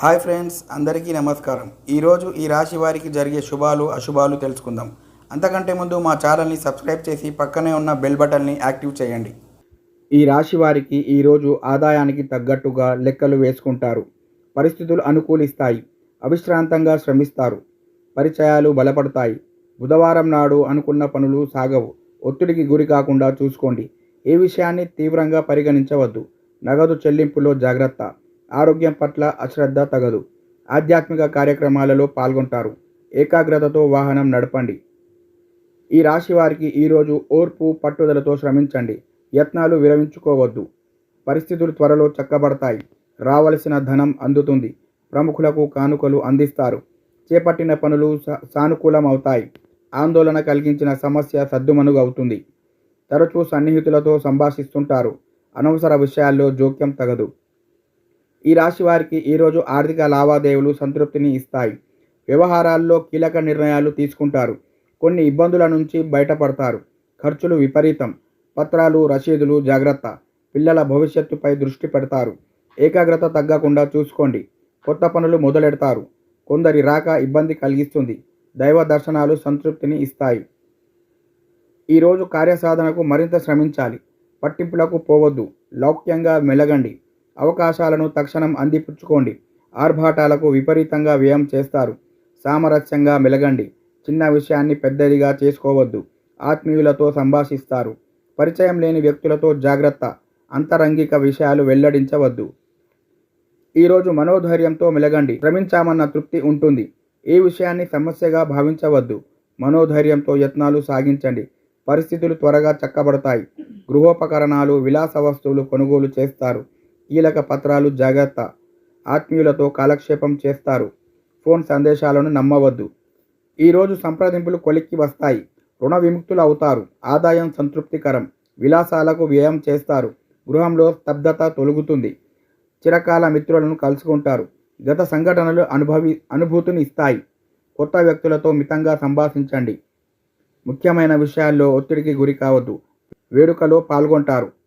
Hi friends అందరికీ నమస్కారం. ఈరోజు ఈ రాశి వారికి జరిగే శుభాలు అశుభాలు తెలుసుకుందాం. అంతకంటే ముందు మా ఛానల్ని సబ్స్క్రైబ్ చేసి పక్కనే ఉన్న బెల్ బటన్ని యాక్టివ్ చేయండి. ఈ రాశి వారికి ఈరోజు ఆదాయానికి తగ్గట్టుగా లెక్కలు వేసుకుంటారు. పరిస్థితులు అనుకూలిస్తాయి. అవిశ్రాంతంగా శ్రమిస్తారు. పరిచయాలు బలపడతాయి. బుధవారం నాడు అనుకున్న పనులు సాగవు. ఒత్తిడికి గురి కాకుండా చూసుకోండి. ఏ విషయాన్ని తీవ్రంగా పరిగణించవద్దు. నగదు చెల్లింపులో జాగ్రత్త. ఆరోగ్యం పట్ల అశ్రద్ధ తగదు. ఆధ్యాత్మిక కార్యక్రమాలలో పాల్గొంటారు. ఏకాగ్రతతో వాహనం నడపండి. ఈ రాశి వారికి ఈరోజు ఓర్పు పట్టుదలతో శ్రమించండి. యత్నాలు విరమించుకోవద్దు. పరిస్థితులు త్వరలో చక్కబడతాయి. రావలసిన ధనం అందుతుంది. ప్రముఖులకు కానుకలు అందిస్తారు. చేపట్టిన పనులు సా- సానుకూలమవుతాయి. ఆందోళన కలిగించిన సమస్య సద్దుమణుగవుతుంది. తరచూ సన్నిహితులతో సంభాషిస్తుంటారు. అనవసర విషయాల్లో జోక్యం తగదు. ఈ రాశి వారికి ఈరోజు ఆర్థిక లావాదేవీలు సంతృప్తిని ఇస్తాయి. వ్యవహారాల్లో కీలక నిర్ణయాలు తీసుకుంటారు. కొన్ని ఇబ్బందుల నుంచి బయటపడతారు. ఖర్చులు విపరీతం. పత్రాలు రసీదులు జాగ్రత్త. పిల్లల భవిష్యత్తుపై దృష్టి పెడతారు. ఏకాగ్రత తగ్గకుండా చూసుకోండి. కొత్త పనులు మొదలెడతారు. కొందరి రాక ఇబ్బంది కలిగిస్తుంది. దైవ దర్శనాలు సంతృప్తిని ఇస్తాయి. ఈరోజు కార్యసాధనకు మరింత శ్రమించాలి. పట్టింపులకు పోవద్దు. లౌక్యంగా మెలగండి. అవకాశాలను తక్షణం అందిపుచ్చుకోండి. ఆర్భాటాలకు విపరీతంగా వ్యయం చేస్తారు. సామరస్యంగా మెలగండి. చిన్న విషయాన్ని పెద్దదిగా చేసుకోవద్దు. ఆత్మీయులతో సంభాషిస్తారు. పరిచయం లేని వ్యక్తులతో జాగ్రత్త. అంతరంగిక విషయాలు వెల్లడించవద్దు. ఈరోజు మనోధైర్యంతో మెలగండి. శ్రమించామన్న తృప్తి ఉంటుంది. ఏ విషయాన్ని సమస్యగా భావించవద్దు. మనోధైర్యంతో యత్నాలు సాగించండి. పరిస్థితులు త్వరగా చక్కబడతాయి. గృహోపకరణాలు విలాస వస్తువులు కొనుగోలు చేస్తారు. కీలక పత్రాలు జాగ్రత్త. ఆత్మీయులతో కాలక్షేపం చేస్తారు. ఫోన్ సందేశాలను నమ్మవద్దు. ఈరోజు సంప్రదింపులు కొలిక్కి వస్తాయి. రుణ విముక్తులు అవుతారు. ఆదాయం సంతృప్తికరం. విలాసాలకు వ్యయం చేస్తారు. గృహంలో స్తబ్దత తొలుగుతుంది. చిరకాల మిత్రులను కలుసుకుంటారు. గత సంఘటనలు అనుభవి అనుభూతిని ఇస్తాయి. కొత్త వ్యక్తులతో మితంగా సంభాషించండి. ముఖ్యమైన విషయాల్లో ఒత్తిడికి గురి కావద్దు. వేడుకలో పాల్గొంటారు.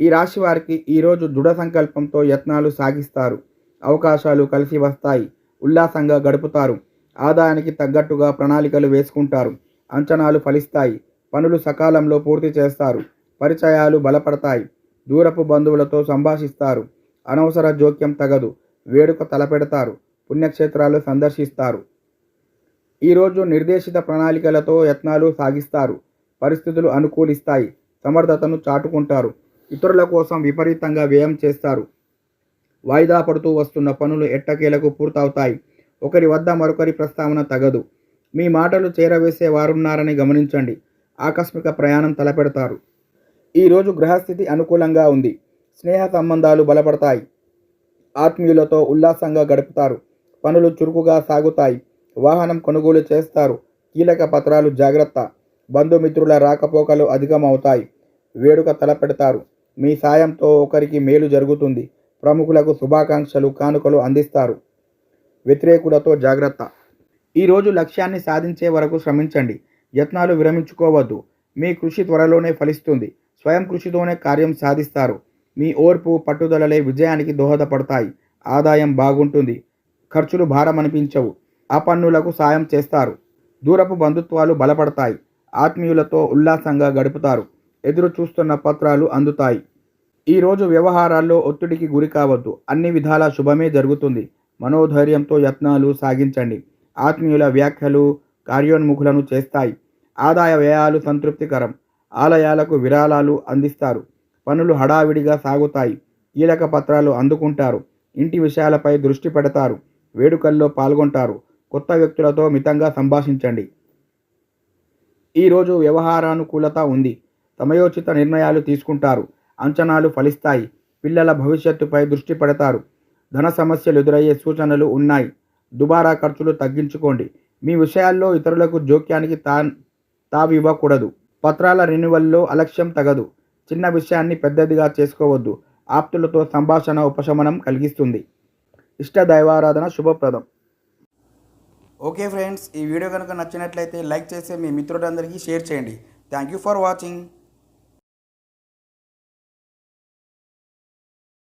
ఈ రాశి వారికి ఈరోజు దృఢ సంకల్పంతో యత్నాలు సాగిస్తారు. అవకాశాలు కలిసి వస్తాయి. ఉల్లాసంగా గడుపుతారు. ఆదాయానికి తగ్గట్టుగా ప్రణాళికలు వేసుకుంటారు. అంచనాలు ఫలిస్తాయి. పనులు సకాలంలో పూర్తి చేస్తారు. పరిచయాలు బలపడతాయి. దూరపు బంధువులతో సంభాషిస్తారు. అనవసర జోక్యం తగదు. వేడుక తలపెడతారు. పుణ్యక్షేత్రాలు సందర్శిస్తారు. ఈరోజు నిర్దేశిత ప్రణాళికలతో యత్నాలు సాగిస్తారు. పరిస్థితులు అనుకూలిస్తాయి. సమర్థతను చాటుకుంటారు. ఇతరుల కోసం విపరీతంగా వ్యయం చేస్తారు. వాయిదా పడుతూ వస్తున్న పనులు ఎట్టకేలకు పూర్తవుతాయి. ఒకరి వద్ద మరొకరి ప్రస్తావన తగదు. మీ మాటలు చేరవేసే వారున్నారని గమనించండి. ఆకస్మిక ప్రయాణం తలపెడతారు. ఈరోజు గ్రహస్థితి అనుకూలంగా ఉంది. స్నేహ సంబంధాలు బలపడతాయి. ఆత్మీయులతో ఉల్లాసంగా గడుపుతారు. పనులు చురుకుగా సాగుతాయి. వాహనం కొనుగోలు చేస్తారు. కీలక పత్రాలు జాగ్రత్త. బంధుమిత్రుల రాకపోకలు అధికమవుతాయి. వేడుక తలపెడతారు. మీ సాయంతో ఒకరికి మేలు జరుగుతుంది. ప్రముఖులకు శుభాకాంక్షలు కానుకలు అందిస్తారు. వ్యతిరేకులతో జాగ్రత్త. ఈరోజు లక్ష్యాన్ని సాధించే వరకు శ్రమించండి. యత్నాలు విరమించుకోవద్దు. మీ కృషి త్వరలోనే ఫలిస్తుంది. స్వయం కృషితోనే కార్యం సాధిస్తారు. మీ ఓర్పు పట్టుదలలే విజయానికి దోహదపడతాయి. ఆదాయం బాగుంటుంది. ఖర్చులు భారం అనిపించవు అపన్నులకు సాయం చేస్తారు. దూరపు బంధుత్వాలు బలపడతాయి. ఆత్మీయులతో ఉల్లాసంగా గడుపుతారు. ఎదురు చూస్తున్న పత్రాలు అందుతాయి. ఈరోజు వ్యవహారాల్లో ఒత్తిడికి గురి కావద్దు. అన్ని విధాల శుభమే జరుగుతుంది. మనోధైర్యంతో యత్నాలు సాగించండి. ఆత్మీయుల వ్యాఖ్యలు కార్యోన్ముఖులను చేస్తాయి. ఆదాయ వ్యయాలు సంతృప్తికరం. ఆలయాలకు విరాళాలు అందిస్తారు. పనులు హడావిడిగా సాగుతాయి. కీలక పత్రాలు అందుకుంటారు. ఇంటి విషయాలపై దృష్టి పెడతారు. వేడుకల్లో పాల్గొంటారు. కొత్త వ్యక్తులతో మితంగా సంభాషించండి. ఈరోజు వ్యవహారానుకూలత ఉంది. సమయోచిత నిర్ణయాలు తీసుకుంటారు. అంచనాలు ఫలిస్తాయి. పిల్లల భవిష్యత్తుపై దృష్టి పెడతారు. ధన సమస్యలు ఎదురయ్యే సూచనలు ఉన్నాయి. దుబారా ఖర్చులు తగ్గించుకోండి. మీ విషయాల్లో ఇతరులకు జోక్యానికి తా తావివ్వకూడదు. పత్రాల రెన్యువల్లో అలక్ష్యం తగదు. చిన్న విషయాన్ని పెద్దదిగా చేసుకోవద్దు. ఆప్తులతో సంభాషణ ఉపశమనం కలిగిస్తుంది. ఇష్ట దైవారాధన శుభప్రదం. ఓకే ఫ్రెండ్స్ ఈ వీడియో కనుక నచ్చినట్లయితే లైక్ చేసి మీ మిత్రులందరికీ షేర్ చేయండి. Thank you for watching.